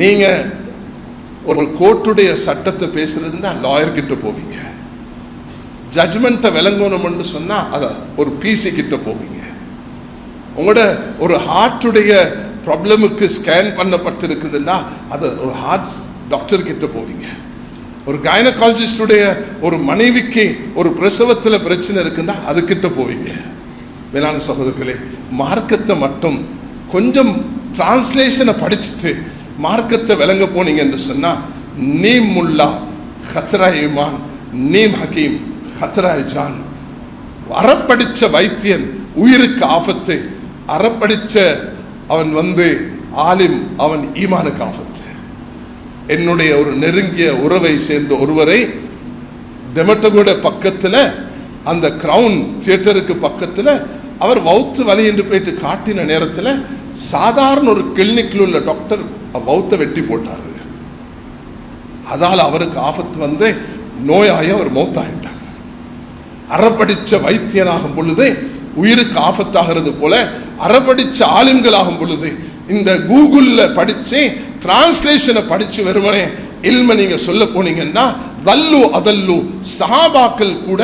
நீங்க ஒரு கோர்ட்டுடைய சட்டத்தை பேசுறதுன்னா லாயர் கிட்ட போவீங்க. ஜட்ஜ்மெண்ட்டை விளங்கணும்னு சொன்னா அத ஒரு பிசி கிட்ட போவீங்க. உங்களோட ஒரு ஹார்ட்டுடைய ப்ராப்ளமுக்கு ஸ்கேன் பண்ணப்பட்டிருக்குதுன்னா அதை ஒரு ஹார்ட் டாக்டர் கிட்ட போவீங்க. ஒரு கைனகாலஜிஸ்டுடைய ஒரு மனைவிக்கு ஒரு பிரசவத்தில் பிரச்சனை இருக்குன்னா அதுக்கிட்ட போவீங்க. வேளாண் சகோதரர்களே மார்க்கத்தை மட்டும் கொஞ்சம் டிரான்ஸ்லேஷனை படிச்சுட்டு மார்க்கத்தை விளங்க போனீங்கன்னு சொன்னால் நீம் முல்லா ஹத்ரா இமான் நீம் ஹக்கீம் ஹத்ரா ஜான். அறப்படித்த வைத்தியன் உயிருக்கு ஆபத்து. அறப்படித்த அவன் வந்து ஆலிம் அவன் ஈமானுக்கு ஆபத்து. என்னுடைய ஒரு நெருங்கிய உறவை சேர்ந்த ஒருவரை தெமட்டகோட பக்கத்தில் அந்த கிரவுன் தியேட்டருக்கு பக்கத்தில் அவர் வவுத்து வலி என்று போயிட்டு காட்டின நேரத்தில் சாதாரண ஒரு கிளினிக்கில் உள்ள டாக்டர் மௌத்தை வெட்டி போட்டாரு. அதால் அவருக்கு ஆபத்து வந்து நோயாய அவர் மௌத்தாகிட்டார் அறப்படித்த வைத்தியனாகும் பொழுது உயிருக்கு ஆபத்தாகிறது போல அறப்படித்த ஆளுங்களாகும் பொழுது இந்த கூகுளில் படித்து டிரான்ஸ்லேஷனை படித்து வருவனே இல்மை நீங்கள் சொல்ல போனீங்கன்னா வல்லு அதல்லு சஹாபாக்கள் கூட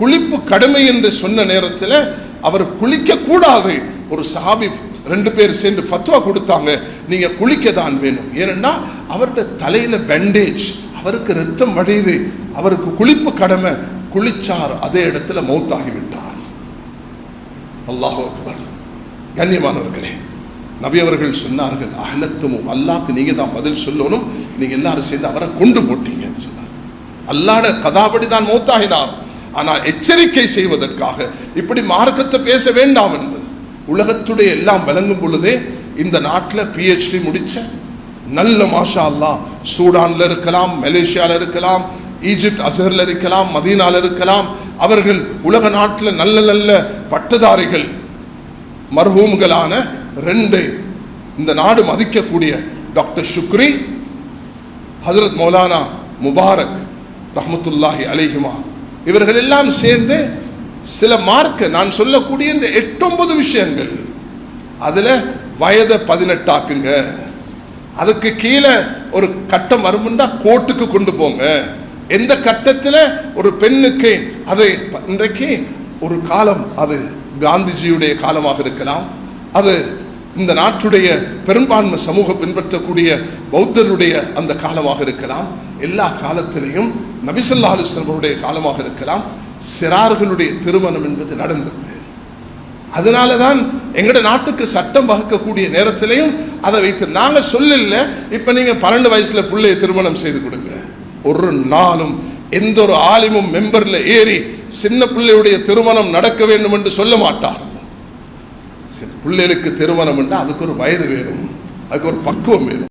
குளிப்பு கடமை என்று சொன்ன நேரத்தில் அவர் குளிக்க கூடாது ஒரு சஹாபி ரெண்டு பேர் சேர்ந்து ஃபத்வா கொடுத்தாங்க. நீங்க குளிக்க தான் வேணும். ஏனென்னா அவருடைய தலையில பேண்டேஜ் அவருக்கு ரத்தம் வழியுது அவருக்கு குளிப்பு கடமை. குளிச்சார் அதே இடத்துல மௌத்தாகி விட்டார். அல்லாஹ் அக்பர். கண்ணியமானவர்களே நபி அவர்கள் சொன்னார்கள் அகலத்துமும் அல்லாக்கு நீங்க தான் பதில் சொல்லணும். நீங்க எல்லாரும் சேர்ந்து அவரை கொண்டு போட்டீங்கன்னு சொன்னார். அல்லாட கதாபடி தான் மௌத்தாகினார். ஆனால் எச்சரிக்கை செய்வதற்காக இப்படி மார்க்கத்தை பேச வேண்டாம் என்பது உலகத்துடைய எல்லாம் விளங்கும் பொழுதே இந்த நாட்டில் பிஹெச்டி முடிச்ச நல்ல மாஷா அல்லாஹ் சூடான்ல இருக்கலாம் மலேசியால இருக்கலாம் ஈஜிப்ட் அசர்ல இருக்கலாம் மதீனால இருக்கலாம் அவர்கள் உலக நாட்டில் நல்ல நல்ல பட்டதாரிகள் மர்ஹூம்களான ரெண்டு. இந்த நாடு மதிக்கக்கூடிய டாக்டர் சுக்ரி ஹசரத் மௌலானா முபாரக் ரஹமத்துல்லாஹி அலிஹிமா இவர்கள் எல்லாம் சேர்ந்து சில மார்க்க நான் சொல்லக்கூடிய இந்த எட்டொன்பது விஷயங்கள். அதில் வயதை பதினெட்டாக்குங்க. அதுக்கு கீழே ஒரு கட்டம் வருமுண்டா கோர்ட்டுக்கு கொண்டு போங்க. எந்த கட்டத்தில் ஒரு பெண்ணுக்கு அதை இன்றைக்கு ஒரு காலம் அது காந்திஜியுடைய காலமாக இருக்கலாம். அது இந்த நாட்டுடைய பெரும்பான்மை சமூகம் பின்பற்றக்கூடிய பௌத்தருடைய அந்த காலமாக இருக்கலாம். எல்லா காலத்திலையும் நபிசல்லா அலுவலர்களுடைய காலமாக இருக்கலாம் சிறார்களுடைய திருமணம் என்பது நடந்தது. அதனால தான் எங்களோட நாட்டுக்கு சட்டம் வகுக்கக்கூடிய நேரத்திலையும் அதை வைத்து நாங்கள் சொல்லல இப்போ நீங்கள் பன்னெண்டு வயசுல பிள்ளைய திருமணம் செய்து கொடுங்க. ஒரு நாளும் எந்த ஒரு ஆலிமும் மெம்பரில் ஏறி சின்ன பிள்ளையுடைய திருமணம் நடக்க வேண்டும் என்று சொல்ல மாட்டார். பிள்ளைகளுக்கு திருமணம் என்றால் அதுக்கு ஒரு வயது வேணும் அதுக்கு ஒரு பக்குவம் வேணும்.